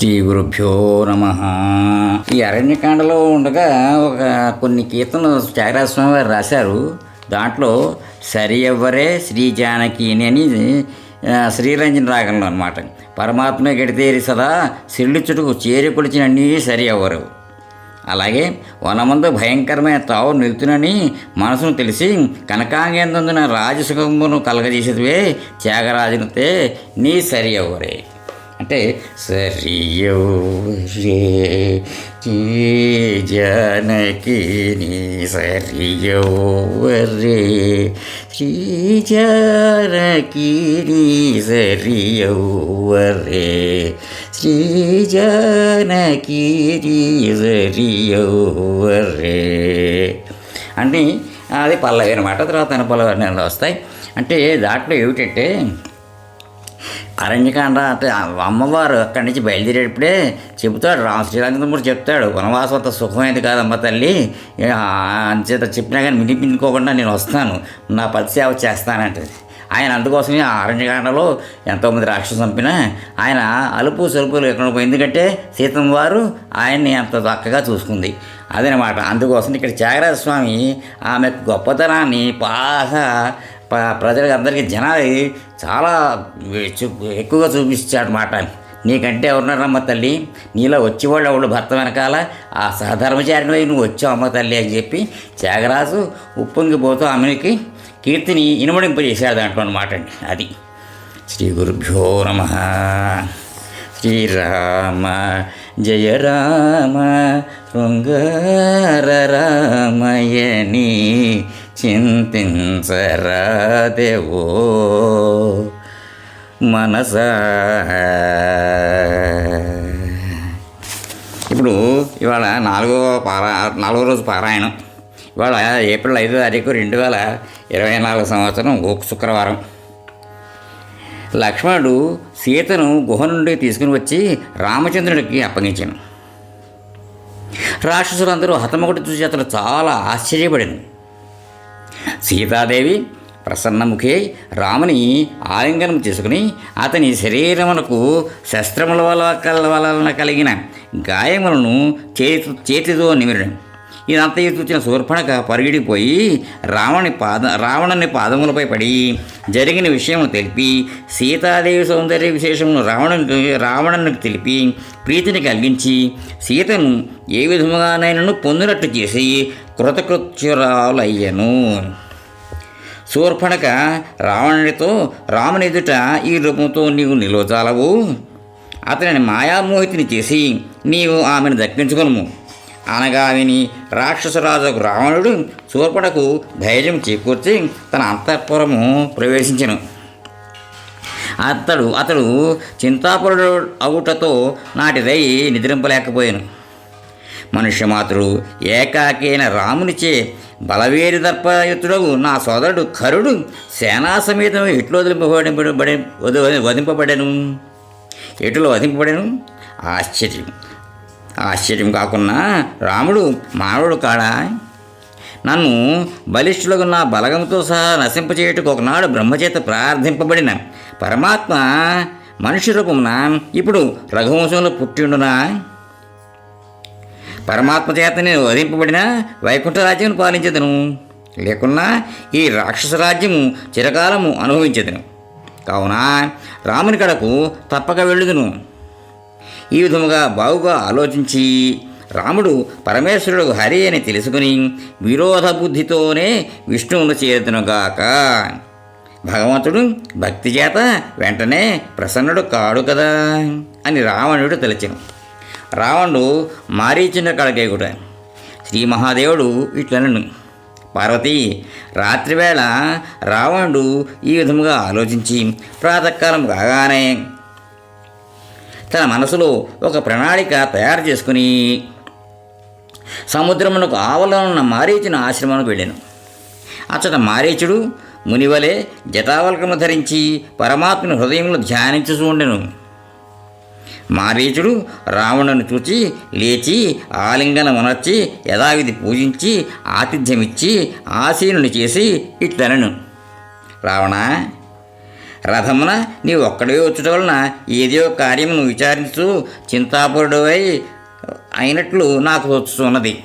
శ్రీ గురుభ్యో నమ. ఈ అరణ్యకాండలో ఉండగా ఒక కొన్ని కీర్తనలు త్యాగరాజస్వామి వారు రాశారు. దాంట్లో సరి ఎవ్వరే శ్రీ జానకిని అని శ్రీరంజన్ రాగంలో అనమాట పరమాత్మ గడితేరి సదా సిల్లుచుటకు చేరి కొలిచిన అన్నీ సరి అవ్వరు అలాగే వనమందు భయంకరమైన తావు నిలుతునని మనసును తెలిసి కనకాంగేందున రాజసుఖమును కలగజేసేదివే త్యాగరాజునితే నీ సరి అవ్వరే అంటే సరియౌరే జనకిని నీ సరియౌరే శ్రీ జానకి నీ సరియౌరే శ్రీ జానకి నీ సరియౌరే అంటే అది పల్లవి అనమాట తర్వాత పల్లవి వస్తాయి. అంటే దాంట్లో ఏమిటంటే అరణ్యకాండ అంటే అమ్మవారు అక్కడి నుంచి బయలుదేరేటప్పుడే చెబుతాడు రామ శ్రీరంగమూర్తి చెప్తాడు వనవాసం అంత సుఖమైనది కాదమ్మ తల్లి. అంచేత చెప్పినా కానీ వినిపించుకోకుండా నేను వస్తాను. నా పది సేవ చేస్తానంటది. ఆయన అందుకోసమే ఆ అరణ్యకాండలో ఎంతోమంది రాక్షసు చంపినా ఆయన అలుపు సలుపులు ఎక్కడ ఎందుకంటే సీతమ్మ వారు ఆయన్ని అంత చక్కగా చూసుకుంది. అదనమాట. అందుకోసం ఇక్కడ త్యాగరాజ స్వామి ఆమె గొప్పతనాన్ని బాగా ప్రజలకు అందరికీ జనాలు చాలా ఎక్కువగా చూపించాడు మాట. నీకంటే ఎవరున్నారమ్మ తల్లి నీలో వచ్చేవాళ్ళు ఎవడు భర్త వెనకాల? ఆ సహధర్మచారిని నువ్వు వచ్చావు అమ్మ తల్లి అని చెప్పి త్యాగరాజు ఉప్పొంగిపోతూ ఆమెకి కీర్తిని ఇనుమడింపజేశాడు దాంట్లో అనమాట అండి. అది. శ్రీ గురుభ్యో నమ. శ్రీరామ జయ రామ శృంగార రామయని చింతించరాదేవో. మనస. ఇప్పుడు ఇవాళ నాలుగో పారా నాలుగో రోజు పారాయణం. ఇవాళ ఏప్రిల్ ఐదో తారీఖు రెండు వేల ఇరవై నాలుగు సంవత్సరం ఒక శుక్రవారం. లక్ష్మణుడు సీతను గుహ నుండి తీసుకుని వచ్చి రామచంద్రుడికి అప్పగించాను. రాక్షసులందరూ హతమొకటి చూసి అతను చాలా ఆశ్చర్యపడింది. సీతాదేవి ప్రసన్నముఖి రాముని ఆలింగనం చేసుకుని అతని శరీరమునకు శస్త్రముల వల్ల కల వలన కలిగిన గాయములను చేతి చేతితో నిమిరడం ఇదంతా చూసిన శూర్పణక పరిగిడిపోయి రావణి పాద రావణుని పాదములపై పడి జరిగిన విషయము తెలిపి సీతాదేవి సౌందర్య విశేషమును రావణునికి రావణునికి తెలిపి ప్రీతిని కలిగించి సీతను ఏ విధముగానైనను పొందినట్టు చేసి కృతకృత్యురాలయ్యను. శూర్పణక రావణుడితో రాముని ఎదుట ఈ రూపంతో నీవు నిలువచాలవు అతనిని మాయామోహితిని చేసి నీవు ఆమెను దక్కించుకొనుము. అనగా విని రాక్షసరాజుకు రావణుడు శూర్పణకు ధైర్యం చేకూర్చి తన అంతఃపురము ప్రవేశించను. అతడు అతడు చింతాపురుడు అవుటతో నాటిదై నిద్రింపలేకపోయాను. మనుష్యమాతృడు ఏకాకైన రామునిచే బలవేరి దర్పయుతుడగు నా సోదరుడు కరుడు సేనా సమేతం ఎట్లు వదిలింపబడి వదింపబడను ఎటులో వధింపబడెను? ఆశ్చర్యం ఆశ్చర్యం కాకున్నా రాముడు మానవుడు కాడా? నన్ను బలిష్ఠులకు నా బలగంతో సహా నశింపచేయటకు ఒకనాడు బ్రహ్మచేత ప్రార్థింపబడిన పరమాత్మ మనుష్య రూపమున ఇప్పుడు రఘువంశంలో పుట్టిండునా పరమాత్మ చేత నేను వధింపబడిన వైకుంఠరాజ్యం పాలించదును. లేకున్నా ఈ రాక్షస రాజ్యము చిరకాలము అనుభవించదును. కావున రాముని కడకు తప్పక వెళ్ళుదును. ఈ విధముగా బావుగా ఆలోచించి రాముడు పరమేశ్వరుడు హరి అని తెలుసుకుని విరోధ బుద్ధితోనే విష్ణువును చేరుతునుగాక. భగవంతుడు భక్తి చేత వెంటనే ప్రసన్నుడు కాడు కదా అని రావణుడు తలచెను. రావణుడు మారీచిన కడకేగుట శ్రీ మహాదేవుడు ఇట్లనను. పార్వతి రాత్రివేళ రావణుడు ఈ విధముగా ఆలోచించి ప్రాతకాలం కాగానే తన మనసులో ఒక ప్రణాళిక తయారు చేసుకుని సముద్రమునకు ఆవలో ఉన్న మారీచుని ఆశ్రమానికి వెళ్ళాను. అచ్చట మారీచుడు మునివలే జటావల్కము ధరించి పరమాత్మని హృదయంలో ధ్యానించుచూ ఉండెను. మారీచుడు రావణుని చూచి లేచి ఆలింగనమునర్చి యథావిధి పూజించి ఆతిథ్యమిచ్చి ఆసీనుని చేసి ఇట్లనను. రావణ రథమున నీవు ఒక్కడే వచ్చుట వలన ఏదో కార్యమును విచారించు చింతాపురుడవై అయినట్లు నాకు వచ్చున్నది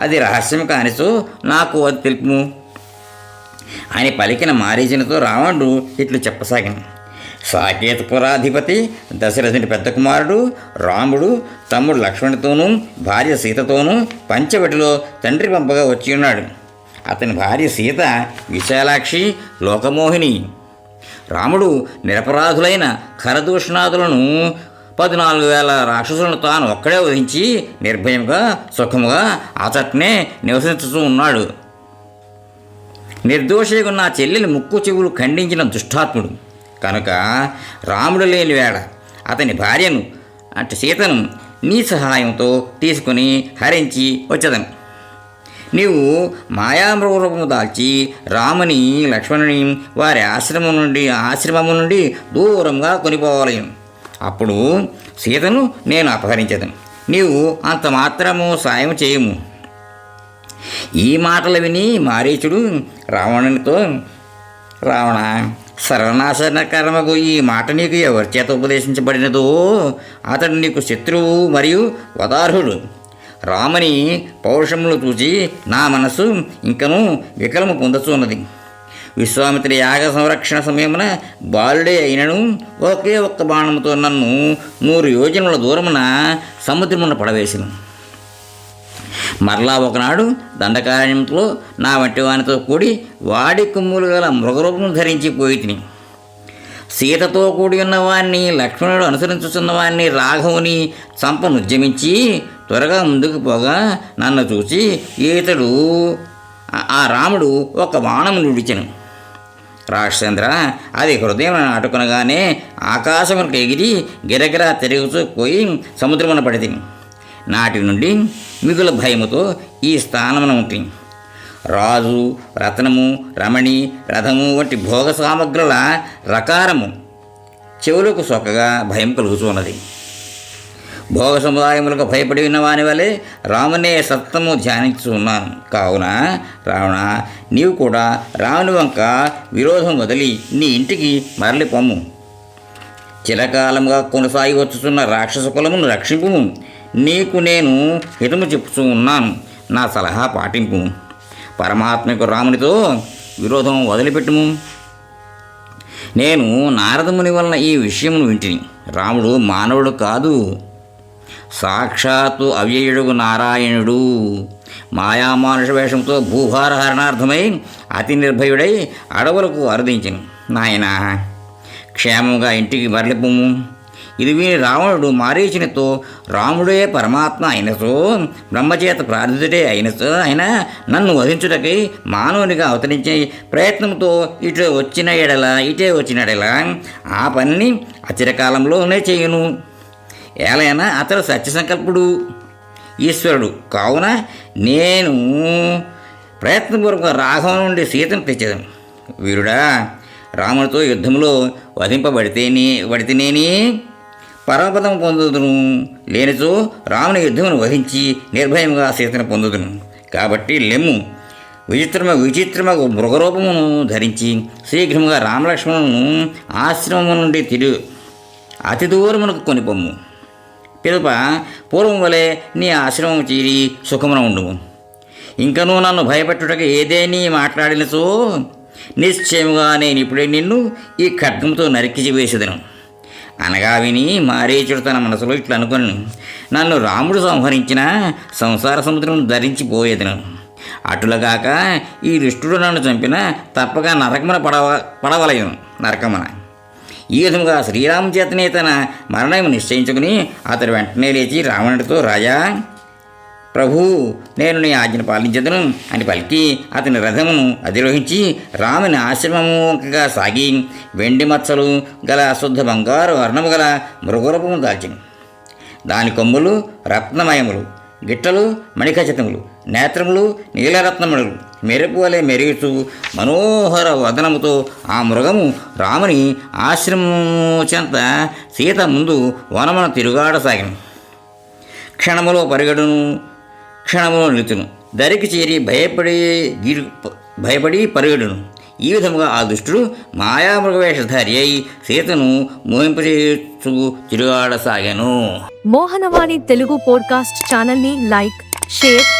అది రహస్యం కానిచో నాకు అది తెలుపు అని పలికిన మారీజునితో రావణుడు ఇట్లు చెప్పసాగాను. సాకేతపురాధిపతి దశరథుని పెద్ద కుమారుడు రాముడు తమ్ముడు లక్ష్మణుతోనూ భార్య సీతతోనూ పంచవటిలో తండ్రి పంపగా వచ్చి ఉన్నాడు. అతని భార్య సీత విశాలాక్షి లోకమోహిని. రాముడు నిరపరాధులైన ఖరదూషణాదులను పద్నాలుగు వేల రాక్షసులను తాను ఒక్కడే వహించి నిర్భయంగా సుఖముగా అతట్నే నివసించుతూ ఉన్నాడు. నిర్దోషిగా నా చెల్లెలి ముక్కు చెవులు ఖండించిన దుష్టాత్ముడు. కనుక రాముడు లేని వేళ అతని భార్యను అంటే సీతను నీ సహాయంతో తీసుకుని హరించి వచ్చేదను. నీవు మాయామృగ రూపము దాల్చి రాముని లక్ష్మణుని వారి ఆశ్రమం నుండి ఆశ్రమము నుండి దూరంగా కొనిపోవాలి. అప్పుడు సీతను నేను అపహరించదను. నీవు అంత మాత్రము సాయం చేయము. ఈ మాటలు విని మారీచుడు రావణునితో రావణ సర్వనాశన కర్మకు ఈ మాట నీకు ఎవరి చేత ఉపదేశించబడినదో అతడు నీకు శత్రువు మరియు వదార్హుడు. రామని పౌరుషములు చూచి నా మనసు ఇంకనూ వికలము పొందుతున్నది విశ్వామిత్ర యాగ సంరక్షణ సమయమున బాలుడే అయినను ఒకే ఒక్క బాణముతో నన్ను నూరు యోజనల దూరమున సముద్రమున పడవేసిన. మరలా ఒకనాడు దండకారణ్యంలో నా వంటి వానితో కూడి వాడి కొమ్ములు గల మృగరూపం ధరించి పోయి తిని సీతతో కూడి ఉన్నవాణ్ణి లక్ష్మణుడు అనుసరించుతున్న వాణ్ణి రాఘవుని చంపనుద్యమించి త్వరగా ముందుకు పోగా నన్ను చూసి ఈతడు ఆ- రాముడు ఒక బాణము నుడిచెను రాక్షేంద్ర అది హృదయం నాటుకునగానే ఆకాశమునకు ఎగిరి గిరగిరా తిరుగుతూ పోయి సముద్రమున పడితే. నాటి నుండి మిగుల భయముతో ఈ స్థానమున ఉంటుంది రాజు రత్నము రమణి రథము వంటి భోగ సామగ్రుల రకారము చెవులకు సొక్కగా భయం కలుగుతున్నది భోగ సముదాయములకు భయపడి ఉన్న వాని వలె రామునే సత్తము ధ్యానించు ఉన్నాను కావున రావణ నీవు కూడా రాముని వంక విరోధం వదిలి నీ ఇంటికి మరలి చిరకాలంగా కొనసాగి వచ్చుతున్న రాక్షస కులమును రక్షింపు. నీకు నేను హితము చెప్పుతూ ఉన్నాను. నా సలహా పాటింపు. పరమాత్మకు రామునితో విరోధం వదిలిపెట్టుము. నేను నారదముని వలన ఈ విషయమును వింటిని. రాముడు మానవుడు కాదు. సాక్షాత్తు అవ్యయుడుగు నారాయణుడు. మాయామానుష వేషంతో భూభారహరణార్థమై అతి నిర్భయుడై అడవులకు అరుదించను. నాయన క్షేమంగా ఇంటికి మరలిపోము. ఇది విని రావణుడు మారీచునితో రాముడే పరమాత్మ అయినతో బ్రహ్మచేత ప్రార్థితుడే అయినతో ఆయన నన్ను వధించుటకై మానవునిగా అవతరించే ప్రయత్నంతో ఇటు వచ్చిన ఎడల ఇటే వచ్చిన ఎడల ఆ పనిని అచిరకాలంలోనే చేయను. ఏలైనా అతడు సత్యసంకల్పుడు ఈశ్వరుడు. కావున నేను ప్రయత్నపూర్వక రాఘవం నుండి సీతను తెచ్చేదాను. వీరుడా రామునితో యుద్ధంలో వధింపబడితేనే పడితేనేని పరమపదం పొందుదును. లేనిచో రాముని యుద్ధమును వహించి నిర్భయంగా సీతను పొందుదును. కాబట్టి లెమ్ము విచిత్రమ విచిత్రమ మృగరూపమును ధరించి శీఘ్రముగా రామలక్ష్మణులను ఆశ్రమము నుండి తిరు అతి దూరమునకు కొనిపొమ్ము పిలుప పూర్వం వలె నీ ఆశ్రమం చేరి సుఖమున ఉండుము. ఇంకనూ నన్ను భయపెట్టుటకు ఏదేని మాట్లాడినచో నిశ్చయముగా నేను ఇప్పుడే నిన్ను ఈ ఖడ్గంతో నరికిచి వేసేదను. అనగా విని మారీచుడు తన మనసులో ఇట్లా అనుకుని నన్ను రాముడు సంహరించిన సంసార సముద్రం ధరించిపోయేదను అటులగాక ఈ దుష్టుడు నన్ను చంపిన తప్పక నరకమున పడవ పడవలయను నరకమున. ఈ విధంగా శ్రీరామ చేతనే తన మరణం నిశ్చయించుకుని అతడు వెంటనే లేచి రావణుడితో రాజా ప్రభు నేను నీ ఆజ్ఞను పాలించదును అని పలికి అతని రథమును అధిరోహించి రాముని ఆశ్రమముగా సాగి వెండి మచ్చలు గల అశుద్ధ బంగారు వర్ణము గల మృగరూపము దాల్చింది దాని కొమ్ములు రత్నమయములు గిట్టలు మణిఖచితములు నేత్రములు నీలరత్నములు మెరుపు వలె మెరుగుతూ మనోహర వదనముతో ఆ మృగము రాముని ఆశ్రమము చెంత సీత ముందు వనమున తిరుగాడసాగిను క్షణములో పరిగడును క్షణములో నిలుతును దరికి చేరి భయపడి గిరు భయపడి పరిగడును. ఈ విధముగా ఆ దుష్టుడు మాయామృగవేషధారి అయి సీతను మోహింపచేయచ్చు తిరుగాడసాగాను మోహనవాణి తెలుగు పోడ్కాస్ట్ ఛానల్ని లైక్ షేర్